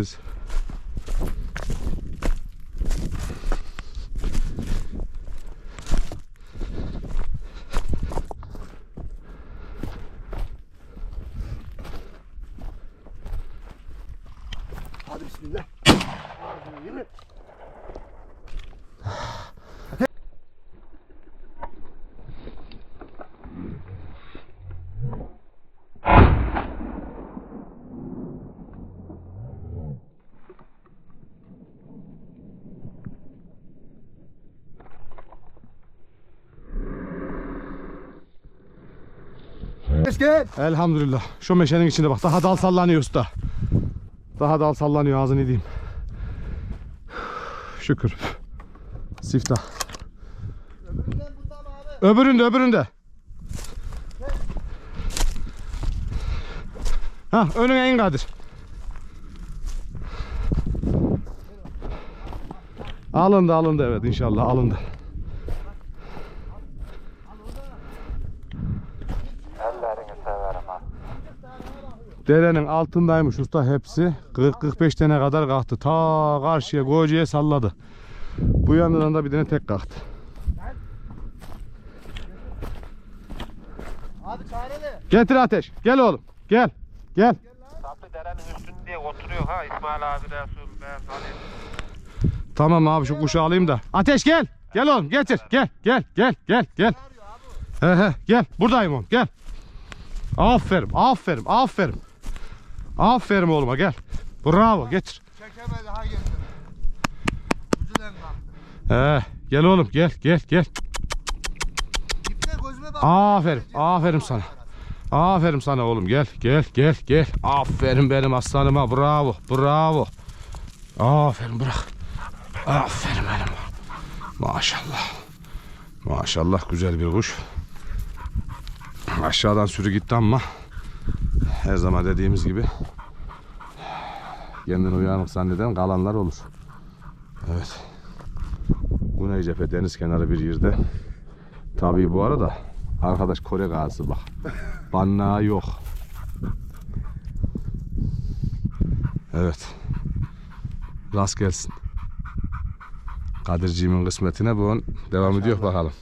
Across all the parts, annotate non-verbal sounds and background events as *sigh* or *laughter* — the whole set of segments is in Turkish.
is Hadi bismillah. Yürü. Geç gel. Elhamdülillah. Şu meşenin içinde bak. Daha dal sallanıyor usta. Daha dal sallanıyor ağzını diyeyim. Şükür. Abi. Öbüründe öbüründe. Ha önüne en Kadir. Alındı alındı evet inşallah alındı. Ellerini severim ha. Derenin altındaymış usta hepsi. 40-45 tane kadar kalktı. Ta karşıya Gocu'ya salladı. Bu yandan da bir tane tek kalktı. Abi çareli. Getir ateş. Gel oğlum. Gel. Gel. Saplı derenin üstünde oturuyor ha İsmail abi Resul Beyaz Ali. Tamam abi şu kuşu alayım da. Ateş gel. Gel oğlum getir. Gel. Gel. Gel. Gel. Gel. He he. Gel. Buradayım oğlum. Gel. Aferin. Aferin. Aferin. Aferin oğluma gel. Bravo. Getir. Çekemedi ha getir. Ucudan bak. He. Gel oğlum. Gel. Gel. Gel. İpte gözüme bak. Aferin. Aferin sana. Aferin sana oğlum. Gel. Gel. Gel. Gel. Aferin benim aslanıma. Bravo. Bravo. Aferin bırak. Aferin benim. Maşallah. Maşallah güzel bir kuş. Aşağıdan sürü gitti ama her zaman dediğimiz gibi kendini uyanık zanneden kalanlar olur. Evet. Güney cephe deniz kenarı bir yerde. Tabii bu arada arkadaş Kore gazı bak. Bannağı yok. Evet. Rast gelsin. Kadirciğimin kısmetine bu an devam ediyor bakalım.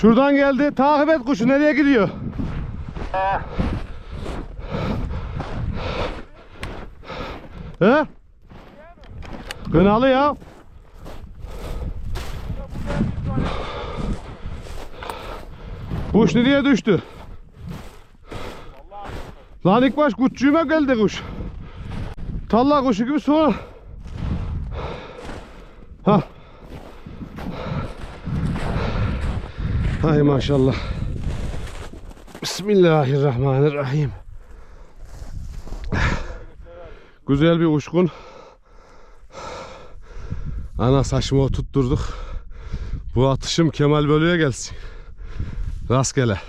Şuradan geldi. Takip et kuşu. Nereye gidiyor? He? Kınalı ya. Kuş nereye düştü? Lan ilk baş kuşçuğuma geldi kuş. Talla kuşu gibi sonra. Ha. Hay maşallah. Bismillahirrahmanirrahim. Güzel bir uçkun. Ana saçımı oturtturduk. Bu atışım Kemal Bölü'ye gelsin. Rastgele.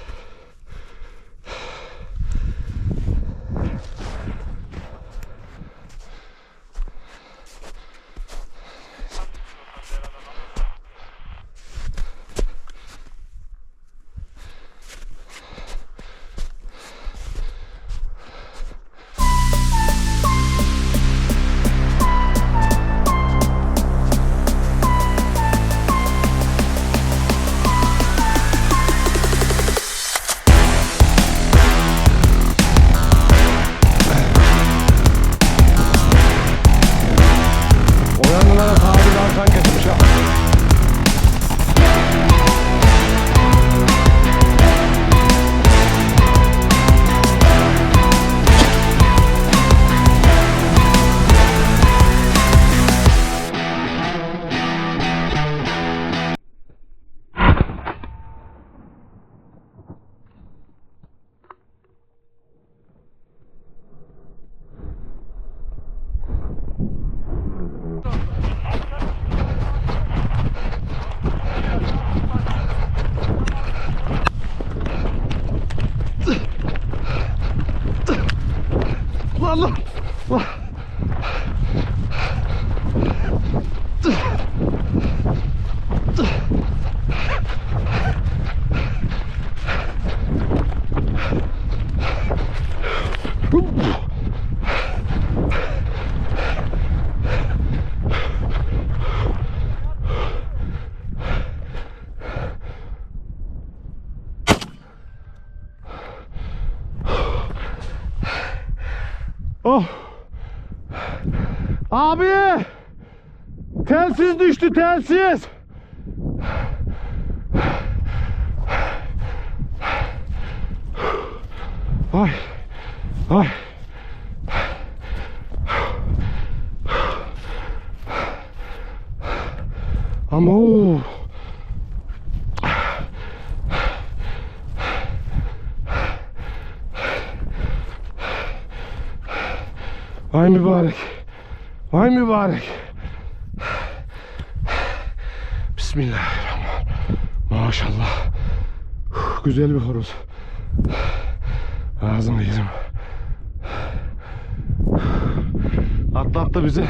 Oh. Abi! Telsiz düştü telsiz. Ay. Ay. Ama o. Vay mübarek. Vay mübarek. Bismillahirrahmanirrahim. Maşallah. Güzel bir horoz. Ağzını yedim. Atlattı bizi.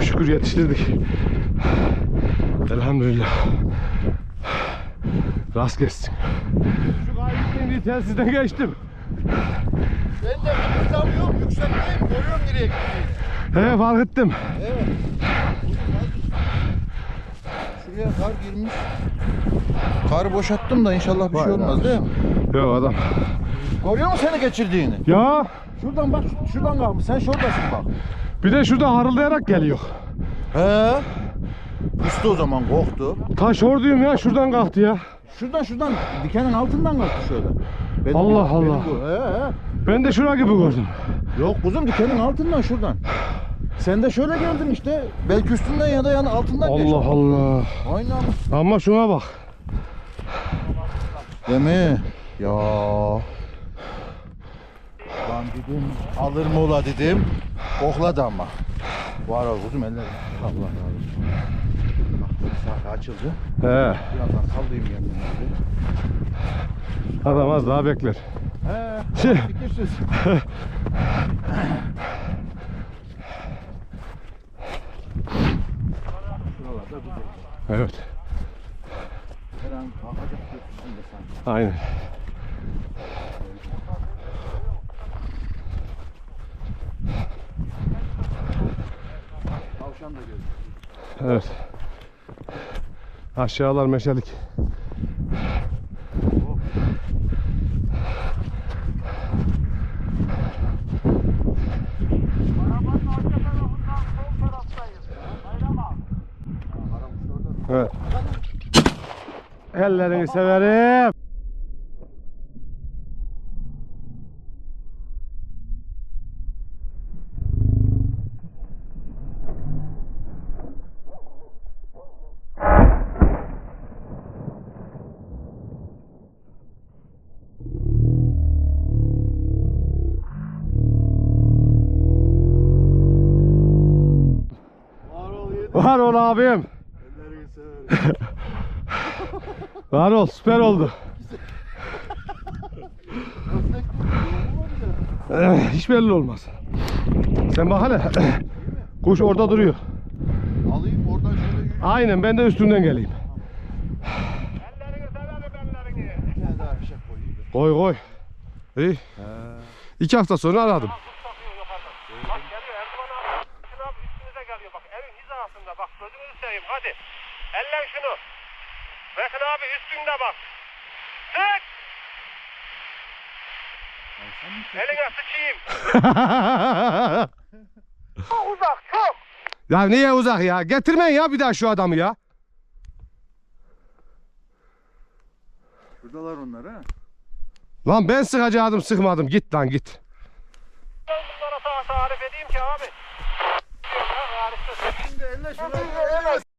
Şükür yetiştirdik. Elhamdülillah. Rast kessin. Şu kaybettiğim telsizden geçtim. Ben de tutamıyorum yüksekteyim. Görüyorum nereye gittiğini. He fark ettim. Evet. Şuraya kar girmiş. Karı boşalttım da inşallah bir şey olmaz değil mi? Yok adam. Görüyor musun seni geçirdiğini? Ya Şuradan bak, şuradan kalmış. Sen şuradasın bak. bir de şurada harıldayarak geliyor. He. Usta o zaman korktu. Taş orduyum ya şuradan kalktı ya. Şuradan şuradan dikenin altından kalktı şöyle. Benim- Allah Allah. bu. He he. Ben de şura gibi gördüm. Yok kuzum dikenin altından şuradan. Sen de şöyle geldin işte. Belki üstünden ya da yani altından geçtin. Allah Allah. Aynen. Ama şuna bak. Değil mi? Ya. Ben dedim alır mı ola dedim. Kokladı ama. Var o kuzum eller. Allah razı olsun. Saat açıldı. He. Birazdan sallayayım kendimi. Adam az daha bekler. He. Şey. *laughs* Fikirsiz. Şuralarda güzel. Evet. Her an gökyüzünde sanki. Aynen. Tavşan da görüyor. Evet. Aşağılar meşelik. Evet. Ellerini severim. Var ol abim. Var ol süper oldu. Eh, Hiç belli olmaz. Sen bak hele. Kuş orada duruyor. Alayım oradan şöyle yürü. Aynen ben de üstünden geleyim. Koyayım. Koy koy. İyi. İki hafta sonra aradım. Tut takıyor yukarıdan. Bak geliyor Erdoğan abi. Şunu abi üstünüze geliyor bak. Evin hizasında bak. Gözünüzü seveyim hadi. Ellen şunu. Bakın abi üstünde bak. Sık. Eline sıçayım. Çok uzak çok. ya niye uzak ya? Getirmeyin ya bir daha şu adamı ya. Şuradalar onlar ha. Lan ben sıkacaktım sıkmadım. Git lan git. Ben bunlara ta- tarif edeyim ki abi. Şimdi elle şuraya.